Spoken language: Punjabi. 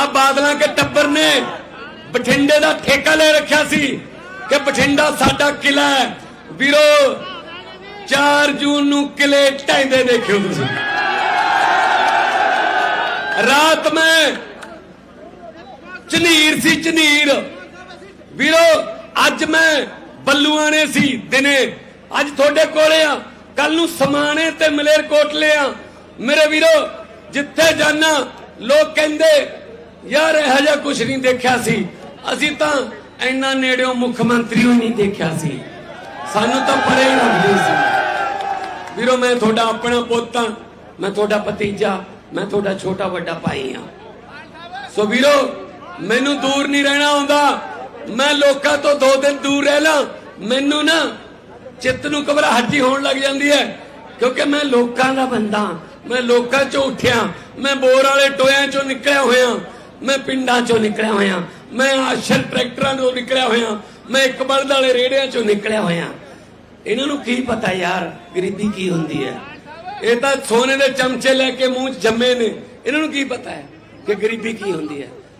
ਆ ਬਾਦਲਾਂ ਕੇ ਟੱਬਰ ਨੇ ਬਠਿੰਡੇ ਦਾ ਠੇਕਾ ਲੈ ਰੱਖਿਆ ਸੀ ਕਿ ਬਠਿੰਡਾ ਸਾਡਾ ਕਿਲਾ ਹੈ। ਵੀਰੋ 4 ਜੂਨ ਨੂੰ ਕਿਲੇ ਢਹਿੰਦੇ ਦੇਖਿਓ ਤੁਸੀਂ। ਰਾਤ ਮੈਂ ਝਨੀਰ ਸੀ, ਝਨੀਰ। ਵੀਰੋ, ਅੱਜ ਮੈਂ ਬੱਲੂਆਣੇ ਸੀ ਦਿਨੇ। ਅੱਜ ਤੁਹਾਡੇ ਕੋਲੇ ਆ। ਕੱਲ ਨੂੰ ਸਮਾਣੇ ਤੇ ਮਲੇਰ ਕੋਟਲੇ ਆ। ਮੇਰੇ ਵੀਰੋ, ਜਿੱਥੇ ਜਾਣਾ ਲੋਕ ਕਹਿੰਦੇ ਯਾਰ, ਇਹੋ ਜਿਹਾ ਕੁਝ ਨਹੀਂ ਦੇਖਿਆ ਸੀ। ਅਸੀਂ ਤਾਂ ਇੰਨਾ ਨੇੜਿਓਂ ਮੁੱਖ ਮੰਤਰੀ ਨੂੰ ਨਹੀਂ ਦੇਖਿਆ ਸੀ। ਸਾਨੂੰ ਤਾਂ ਪਰੇ ਹੀ ਲੱਗਦੇ ਸੀ। ਵੀਰੋ, ਮੈਂ ਤੁਹਾਡਾ ਆਪਣਾ ਪੁੱਤ ਹਾਂ। ਮੈਂ ਤੁਹਾਡਾ ਭਤੀਜਾ, ਮੈਂ ਤੁਹਾਡਾ ਛੋਟਾ ਵੱਡਾ ਭਾਈ ਹਾਂ। ਸੋ ਵੀਰੋ, ਮੈਨੂੰ ਦੂਰ ਨਹੀਂ ਰਹਿਣਾ ਆਉਂਦਾ। ਮੈਂ ਲੋਕਾਂ ਤੋਂ ਦੋ ਦਿਨ ਦੂਰ ਰਹਿ ਲਾਂ। ਮੈਨੂੰ ਨਾ ਚਿੱਤ ਨੂੰ ਘਬਰਾਹਟੀ ਹੋਣ ਲੱਗ ਜਾਂਦੀ ਹੈ, ਕਿਉਂਕਿ ਮੈਂ ਲੋਕਾਂ ਦਾ ਬੰਦਾ ਮੈਂ ਲੋਕਾਂ ਚੋਂ ਉੱਠਿਆ। ਮੈਂ ਬੋਰ ਵਾਲੇ ਟੋਇਆਂ ਚੋਂ ਨਿਕਲਿਆ ਹੋਇਆ ਮੈਂ ਪਿੰਡਾਂ ਚੋਂ ਨਿਕਲਿਆ ਹੋਇਆ। ਮੈਂ ਆਸ਼ਰ ਟਰੈਕਟਰਾਂ ਤੋਂ ਨਿਕਲਿਆ ਹੋਇਆ। ਮੈਂ ਇੱਕ ਬਲਦ ਵਾਲੇ ਰੇੜਿਆਂ ਚੋਂ ਨਿਕਲਿਆ ਹੋਇਆ। ਇਹਨਾਂ ਨੂੰ ਕੀ ਪਤਾ ਯਾਰ ਗਰੀਬੀ ਕੀ ਹੁੰਦੀ ਹੈ। ਇਹ ਤਾਂ ਸੋਨੇ ਦੇ ਚਮਚੇ ਲੈ ਕੇ ਮੂੰਹ ਜੰਮੇ ਨੇ। ਇਹਨਾਂ ਨੂੰ ਕੀ ਪਤਾ ਹੈ ਕਿ ਗਰੀਬੀ ਕੀ ਹੁੰਦੀ ਹੈ।